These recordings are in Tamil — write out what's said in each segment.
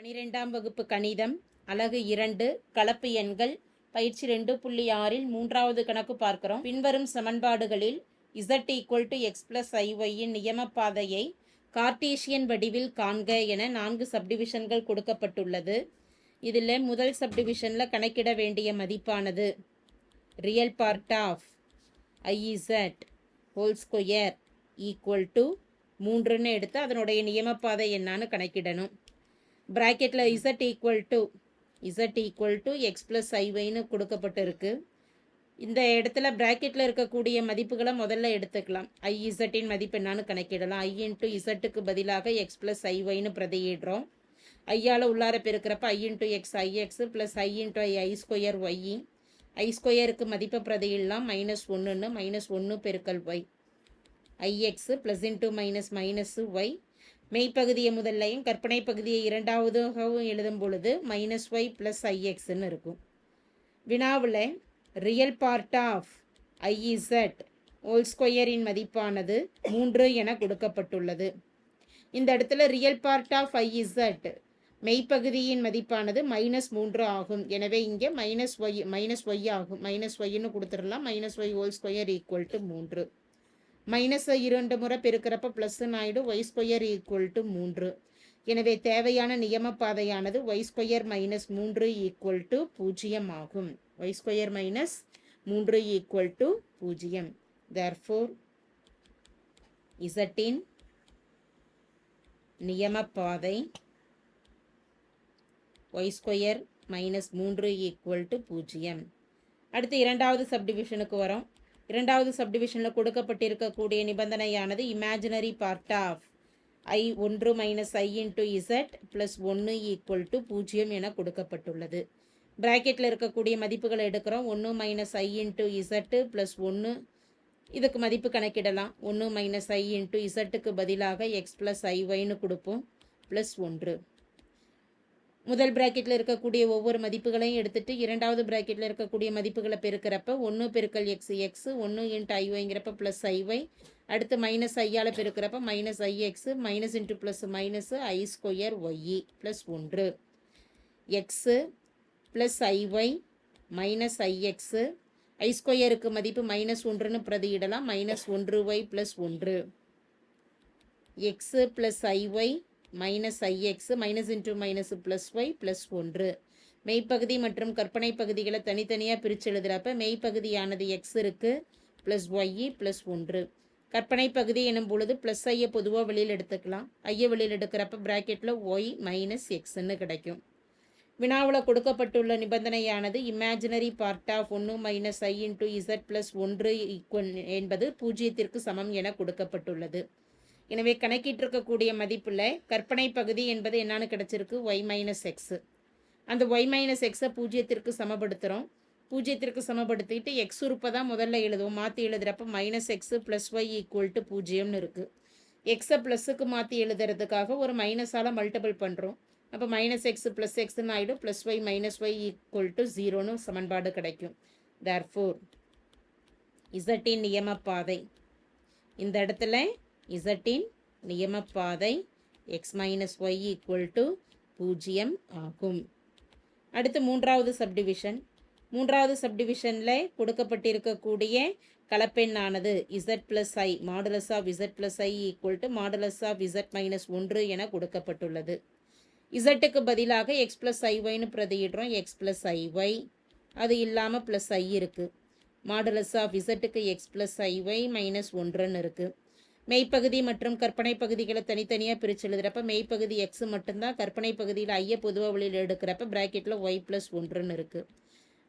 பனிரெண்டாம் வகுப்பு கணிதம் அலகு இரண்டு கலப்பு எண்கள் பயிற்சி ரெண்டு புள்ளி ஆறில் மூன்றாவது கணக்கு பார்க்கிறோம். பின்வரும் சமன்பாடுகளில் Z equal to X plus ஐஒயின் நியமப்பாதையை கார்டீஷியன் வடிவில் காண்க என நான்கு சப்டிவிஷன்கள் கொடுக்கப்பட்டுள்ளது. இதில் முதல் சப்டிவிஷனில் கணக்கிட வேண்டிய மதிப்பானது real part of I Z whole square equal to மூன்றுன்னு எடுத்து அதனுடைய நியமப்பாதை என்னான்னு கணக்கிடணும். ப்ராக்கெட்டில் Z equal to Z equal to X plus ஐவைன்னு கொடுக்கப்பட்டிருக்கு. இந்த இடத்துல ப்ராக்கெட்டில் இருக்கக்கூடிய மதிப்புகளை முதல்ல எடுத்துக்கலாம். ஐ இசட்டின் மதிப்பு என்னான்னு கணக்கிடலாம். ஐ இன்ட்டு இசட்டுக்கு பதிலாக எக்ஸ் ப்ளஸ் ஐவைன்னு பிரதியிடுறோம். ஐயால் உள்ளார பெருக்கிறப்ப I into X I X plus I into I I square Y I ஸ்கொயருக்கு மதிப்பை பிரதியிடலாம். மைனஸ் ஒன்றுன்னு மைனஸ் ஒன்று பெருக்கல் Y I X plus into minus minus Y மெய்ப்பகுதியை முதல்லையும் கற்பனை பகுதியை இரண்டாவதாகவும் எழுதும் பொழுது மைனஸ் ஒய் ப்ளஸ் ஐஎக்ஸ்ன்னு இருக்கும். வினாவில் real part of I Z whole ஸ்கொயரின் மதிப்பானது மூன்று என கொடுக்கப்பட்டுள்ளது. இந்த இடத்துல real part of I Z மெய்ப்பகுதியின் மதிப்பானது மைனஸ் மூன்று ஆகும். எனவே இங்கே மைனஸ் ஒய் மைனஸ் ஒய் ஆகும். மைனஸ் ஒய்ன்னு கொடுத்துடலாம். Minus Y whole square equal to மூன்று. மைனஸை இரண்டு முறை பெருக்கிறப்ப ப்ளஸ்ன்னு ஆகிடும் ஒய் ஸ்கொயர் ஈக்குவல் டு மூன்று. எனவே தேவையான நியமப்பாதையானது ஒய் ஸ்கொயர் மைனஸ் மூன்று ஈக்குவல் டு பூஜ்ஜியம் ஆகும். ஒய் ஸ்கொயர் மைனஸ் மூன்று ஈக்குவல் டு பூஜ்ஜியம். தேர்ஃபோர் இசட்டின் நியமப்பாதை ஒய் ஸ்கொயர் மைனஸ் மூன்று ஈக்குவல் டு பூஜ்ஜியம். அடுத்து இரண்டாவது சப்டிவிஷனுக்கு வரோம். இரண்டாவது சப்டிவிஷனில் கொடுக்கப்பட்டிருக்கக்கூடிய நிபந்தனையானது இமேஜினரி பார்ட் ஆஃப் ஐ ஒன்று minus I into Z plus ஒன்று ஈக்குவல் டு பூஜ்ஜியம் என கொடுக்கப்பட்டுள்ளது. ப்ராக்கெட்டில் இருக்கக்கூடிய மதிப்புகளை எடுக்கிறோம். ஒன்று minus I into Z plus ஒன்று. இதுக்கு மதிப்பு கணக்கிடலாம். ஒன்று மைனஸ் ஐ இன்ட்டு இசட்டுக்கு பதிலாக எக்ஸ் ப்ளஸ் ஐ ஒய்னு கொடுப்போம். ப்ளஸ் ஒன்று. முதல் ப்ராக்கெட்டில் இருக்கக்கூடிய ஒவ்வொரு மதிப்புகளையும் எடுத்துகிட்டு இரண்டாவது ப்ராக்கெட்டில் இருக்கக்கூடிய மதிப்புகளை பெருக்கிறப்ப ஒன்று பெருக்கல் எக்ஸ் எக்ஸ் ஒன்று இன்ட்டு ஐஒய்ங்கிறப்ப ப்ளஸ் ஐஒய் அடுத்து மைனஸ் ஐயால் பெருக்கிறப்ப minus I X minus into plus minus I square Y I plus ஒன்று. X plus I Y minus I X I ஸ்கொயருக்கு மதிப்பு மைனஸ் ஒன்றுன்னு பிரதியிடலாம். மைனஸ் ஒன்று ஒய் ப்ளஸ் ஒன்று. X plus I Y minus I X minus into minus plus Y plus ஒன்று. மெய்ப்பகுதி மற்றும் கற்பனை பகுதிகளை தனித்தனியாக பிரித்து எழுதுகிறப்ப மெய்ப்பகுதியானது எக்ஸ் இருக்குது ப்ளஸ் ஒய்இ ப்ளஸ் ஒன்று. கற்பனை பகுதி எனும் பொழுது ப்ளஸ் ஐயை பொதுவாக வெளியில் எடுத்துக்கலாம். ஐயை வெளியில் எடுக்கிறப்ப ப்ராக்கெட்டில் ஒய் மைனஸ் எக்ஸ்ன்னு கிடைக்கும். வினாவில் கொடுக்கப்பட்டுள்ள நிபந்தனையானது இமேஜினரி பார்ட் ஆஃப் ஒன்று minus I into Z plus ஒன்று ஈக்குவல் என்பது பூஜ்ஜியத்திற்கு சமம் என கொடுக்கப்பட்டுள்ளது. எனவே கணக்கிட்டிருக்கக்கூடிய மதிப்பில் கற்பனை பகுதி என்பது என்னன்னு கிடச்சிருக்கு? ஒய் மைனஸ் எக்ஸு அந்த ஒய் மைனஸ் எக்ஸை பூஜ்ஜியத்திற்கு சமப்படுத்துகிறோம் பூஜ்ஜியத்திற்கு சமப்படுத்திட்டு எக்ஸ் உறுப்பை தான் முதல்ல எழுதுவோம். மாற்றி எழுதுகிறப்ப minus X plus Y equal to பூஜ்ஜியம்னு இருக்குது எக்ஸை ப்ளஸ்ஸுக்கு மாற்றி எழுதுறதுக்காக ஒரு மைனஸால் மல்டிபிள் பண்ணுறோம் அப்போ மைனஸ் எக்ஸ் ப்ளஸ் எக்ஸ்னு ஆகிடும் plus Y minus Y equal to ஜீரோன்னு சமன்பாடு கிடைக்கும். தேர் ஃபோர் இசட்டின் நியமப்பாதை இந்த இடத்துல இசட்டின் நியமப்பாதை X minus Y equal to பூஜ்ஜியம் ஆகும். அடுத்து மூன்றாவது சப்டிவிஷன் மூன்றாவது சப்டிவிஷனில் கொடுக்கப்பட்டிருக்கக்கூடிய கலப்பெண்ணானது Z plus I modulus of Z plus I equal to modulus of Z minus ஒன்று என கொடுக்கப்பட்டுள்ளது. இசட்டுக்கு பதிலாக எக்ஸ் ப்ளஸ் ஐஒய்னு பிரதியிடுறோம். எக்ஸ் ப்ளஸ் ஐஒய் அது இல்லாமல் ப்ளஸ் ஐ இருக்குது modulus of இசட்டுக்கு X plus I Y minus ஒன்றுன்னு இருக்குது மெய்ப்பகுதி மற்றும் கற்பனை பகுதிகளை தனித்தனியாக பிரித்து எழுதுகிறப்ப மெய்ப்பகுதி எக்ஸ் மட்டும்தான் கற்பனை பகுதியில் ஐய பொதுவாக வழியில் எடுக்கிறப்ப ப்ராக்கெட்டில் ஒய் ப்ளஸ் ஒன்றுன்னு இருக்குது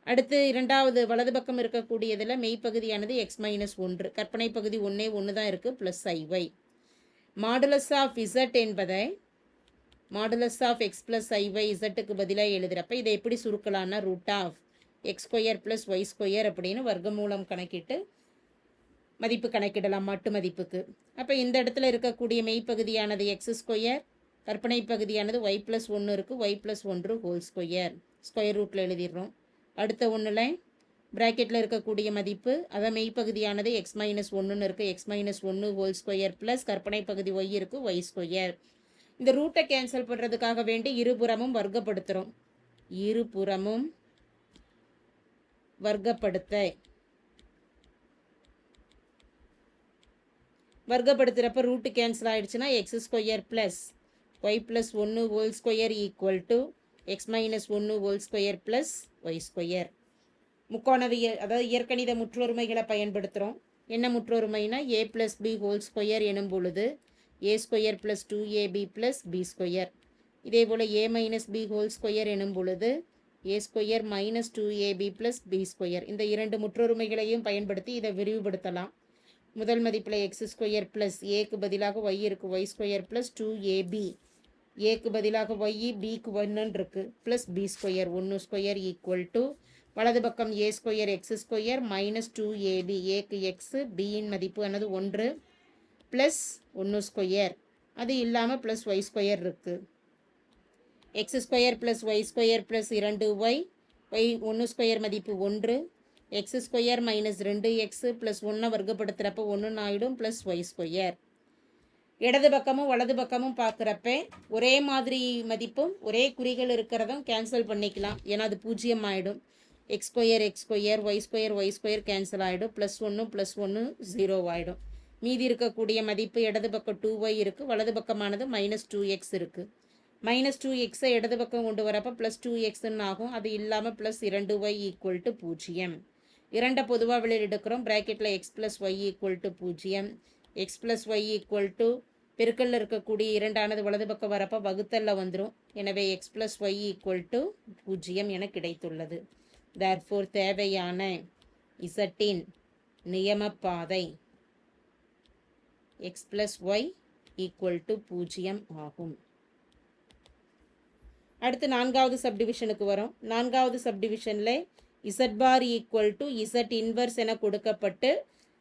அடுத்து இரண்டாவது வலது பக்கம் இருக்கக்கூடியதில் மெய்ப்பகுதியானது எக்ஸ் மைனஸ் ஒன்று கற்பனை பகுதி ஒன்றே ஒன்று தான் இருக்குது plus I Y modulus of Z என்பதை modulus of X plus I Y இசட்டுக்கு பதிலாக எழுதுகிறப்ப இதை எப்படி சுருக்கலான்னா root of X square plus Y square அப்படின்னு வர்க்கமூலம் கணக்கிட்டு மதிப்பு கணக்கிடலாம் மட்டு மதிப்புக்கு. அப்போ இந்த இடத்துல இருக்கக்கூடிய மெய்ப்பகுதியானது எக்ஸ் ஸ்கொயர் கற்பனை பகுதியானது ஒய் ப்ளஸ் ஒன்று இருக்குது ஒய் ப்ளஸ் ஒன்று ஹோல் ஸ்கொயர் ஸ்கொயர் ரூட்டில் எழுதிடுறோம். அடுத்த ஒன்றில் ப்ராக்கெட்டில் இருக்கக்கூடிய மதிப்பு அதை மெய்ப்பகுதியானது எக்ஸ் மைனஸ் ஒன்றுன்னு இருக்குது எக்ஸ் மைனஸ் ஒன்று ஹோல் ஸ்கொயர் ப்ளஸ் கற்பனை பகுதி ஒய் இருக்குது ஒய் ஸ்கொயர் இந்த ரூட்டை கேன்சல் பண்ணுறதுக்காக வேண்டி இருபுறமும் வர்க்கப்படுத்துகிறோம் இருபுறமும் வர்க்கப்படுத்த வர்க்கப்படுத்துகிறப்ப ரூட்டு கேன்சல் ஆகிடுச்சுன்னா X square plus Y plus ஒன்று whole square equal to X minus ஒன்று whole square plus Y square முக்கோணவியல் அதாவது இயற்கணித முற்றொருமைகளை பயன்படுத்துகிறோம் என்ன முற்றொருமைனா A plus B whole square எனும் பொழுது A square plus two A B plus B square இதே போல் A minus B whole square எனும் பொழுது A square minus two A B plus B square இந்த இரண்டு முற்றொருமைகளையும் பயன்படுத்தி இதை விரிவுபடுத்தலாம். முதல் மதிப்பில் எக்ஸ் ஸ்கொயர் ப்ளஸ் ஏக்கு பதிலாக ஒய் இருக்குது Y square plus two A B ஏக்கு பதிலாக ஒய் பிக்கு ஒன்றுன்னு இருக்குது ப்ளஸ் பி ஸ்கொயர் ஒன்று ஸ்கொயர் ஈக்குவல் டு வலது பக்கம் A square X square minus two A B ஏக்கு எக்ஸு பியின் மதிப்பு என்னது? ஒன்று. ப்ளஸ் ஒன்று ஸ்கொயர் அது இல்லாமல் ப்ளஸ் ஒய் ஸ்கொயர் இருக்குது X square plus Y square plus இரண்டு ஒய் ஒய் ஒன்று ஸ்கொயர் மதிப்பு ஒன்று. எக்ஸ் ஸ்கொயர் மைனஸ் ரெண்டு எக்ஸு ப்ளஸ் ஒன்றை வர்க்கப்படுத்துகிறப்ப ஒன்றுன்னு ஆகிடும் ப்ளஸ் ஒய் ஸ்கொயர் இடது பக்கமும் வலது பக்கமும் பார்க்குறப்ப ஒரே மாதிரி மதிப்பும் ஒரே குறிகள் இருக்கிறதும் கேன்சல் பண்ணிக்கலாம். ஏன்னா அது பூஜ்ஜியம் ஆகிடும் X square X square Y square Y square cancel ஆகிடும் ப்ளஸ் ஒன்று ப்ளஸ் ஒன்று ஜீரோ ஆகிடும் மீதி இருக்கக்கூடிய மதிப்பு இடது பக்கம் டூ ஒய் இருக்குது வலது பக்கமானது மைனஸ் டூ எக்ஸ் இருக்குது மைனஸ் டூ எக்ஸை இடது பக்கம் கொண்டு வரப்போ ப்ளஸ் டூ எக்ஸ்ன்னு ஆகும். அது இல்லாமல் ப்ளஸ் இரண்டு ஒய் ஈக்குவல் டு பூஜ்ஜியம். இரண்டை பொதுவாக வெளியில் எடுக்கிறோம் ப்ராக்கெட்டில் X plus Y equal to பூஜ்ஜியம். X plus Y equal to பெருக்கல்ல இருக்கக்கூடிய இரண்டானது வலது பக்கம் வரப்போ வகுத்தல்ல வந்துடும் எனவே X plus Y equal to பூஜ்ஜியம் என கிடைத்துள்ளது. தேர்ஃபோர் தேவையான இசட்டின் நியமப்பாதை X plus Y equal to பூஜ்ஜியம் ஆகும். அடுத்து நான்காவது சப்டிவிஷனுக்கு வரும். நான்காவது சப்டிவிஷனில் Z bar equal to Z inverse என கொடுக்கப்பட்டு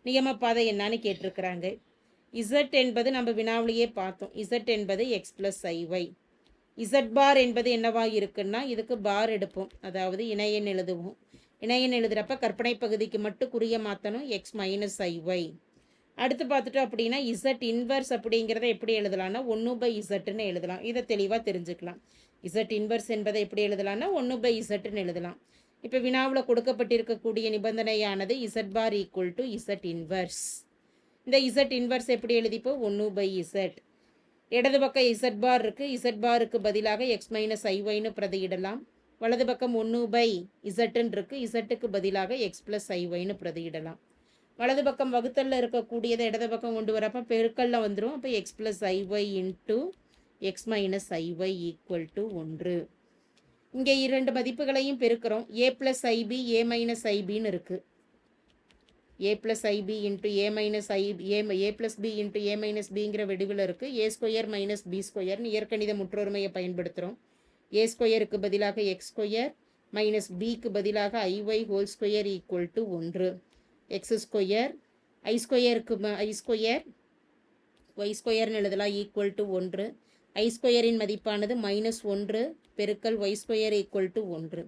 நியமப்பாதை என்னான்னு கேட்டிருக்கிறாங்க. இசட் என்பது நம்ம வினாவிலேயே பார்த்தோம். இசட் என்பது X plus I Y Z bar என்பது என்னவாக இருக்குன்னா இதுக்கு பார் எடுப்போம். அதாவது இணையன் எழுதுவோம். இணையன் எழுதுகிறப்ப கற்பனை பகுதிக்கு மட்டும் குறிய மாற்றணும் எக்ஸ் மைனஸ் ஐஒய் அடுத்து பார்த்துட்டோம் அப்படின்னா இசட் இன்வர்ஸ் அப்படிங்கிறத எப்படி எழுதலாம்னா ஒன்று பை இசட்டுன்னு எழுதலாம். இதை தெளிவாக தெரிஞ்சுக்கலாம். இசட் இன்வர்ஸ் என்பதை எப்படி எழுதலாம்னா ஒன்று பை இசட்டுன்னு எழுதலாம். இப்போ வினாவில் கொடுக்கப்பட்டிருக்கக்கூடிய நிபந்தனையானது Z bar equal to Z inverse இந்த இசட் இன்வர்ஸ் எப்படி எழுதிப்போம்? ஒன்று பை இசட். இடது பக்கம் இசட் பார் இருக்குது இசட் பாருக்கு பதிலாக எக்ஸ் மைனஸ் ஐஒய்னு பிரதியிடலாம். வலது பக்கம் ஒன்று பை இசட்டுன்னு இருக்குது இசட்டுக்கு பதிலாக எக்ஸ் ப்ளஸ் ஐஒய்னு பிரதியிடலாம். வலது பக்கம் வகுத்தலில் இருக்கக்கூடியதை இடது பக்கம் கொண்டு வரப்போ பெருக்கல்ல வந்துடும் அப்போ X plus I Y into X minus I Y equal to ஒன்று. இங்கே இரண்டு மதிப்புகளையும் பெருக்கிறோம். A plus I B A minus ஐபின்னு இருக்குது A plus I B into A minus I A A plus B into A minus பிங்கிற வெடிவில் இருக்குது ஏ ஸ்கொயர் மைனஸ் பி ஸ்கொயர்னு இயற்கணித முற்றொருமையை பயன்படுத்துகிறோம் ஏ ஸ்கொயருக்கு பதிலாக எக்ஸ் ஸ்கொயர் மைனஸ் பிக்கு பதிலாக I Y whole square equal to ஒன்று. எக்ஸ் ஸ்கொயர் ஐ ஸ்கொயருக்கு ஐ ஸ்கொயர் ஒய் ஸ்கொயர்னு எழுதலாம். ஈக்குவல் டு ஒன்று. ஐ ஸ்கொயரின் மதிப்பானது மைனஸ் ஒன்று. பெருக்கல் ஒய் ஸ்கொயர் ஈக்குவல் டு ஒன்று.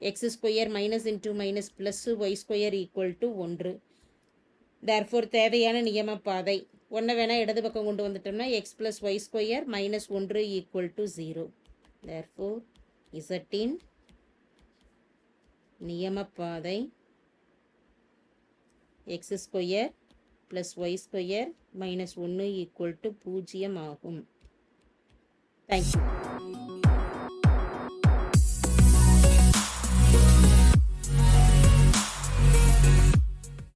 X square minus into minus plus Y square equal to ஒன்று. தேர்ஃபோர் தேவையான நியம பாதை. ஒன்றை வேணால் இடது பக்கம் கொண்டு வந்துட்டோம்னா X plus Y square minus ஒன்று ஈக்குவல் டு ஜீரோ தேர்ஃபோர் இசட்டின் நியமப்பாதை X square plus Y square minus ஒன்று ஈக்குவல் டு பூஜ்ஜியம் ஆகும். Thank you